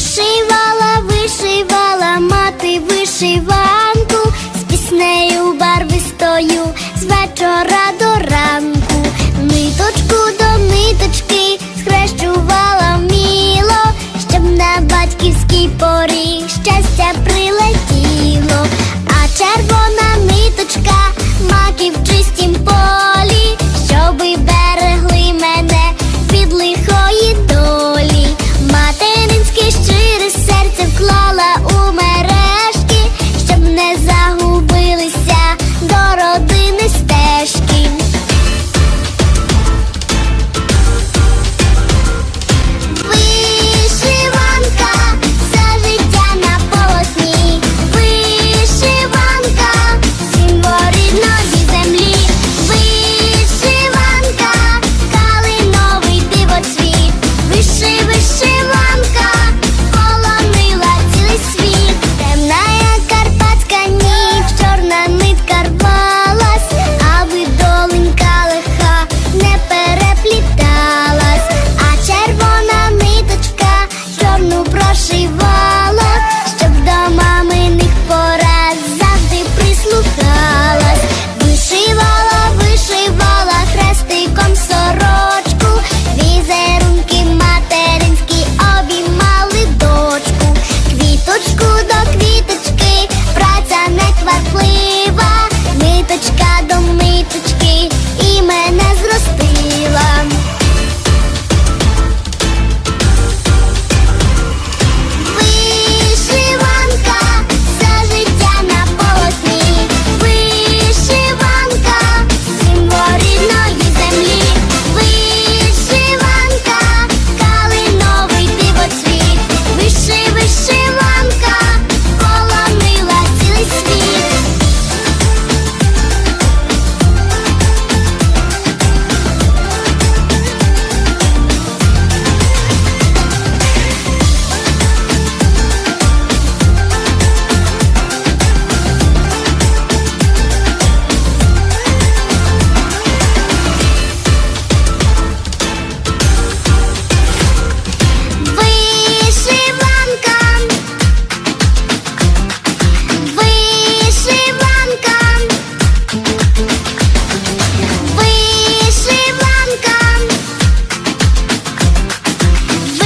Вишивала, вишивала мати вишиванку, з піснею барвистою, з вечора до ранку, ниточку до ниточки схрещувала міло, щоб на батьківській порі щастя прилетіло, а червоно.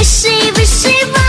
receive, receive.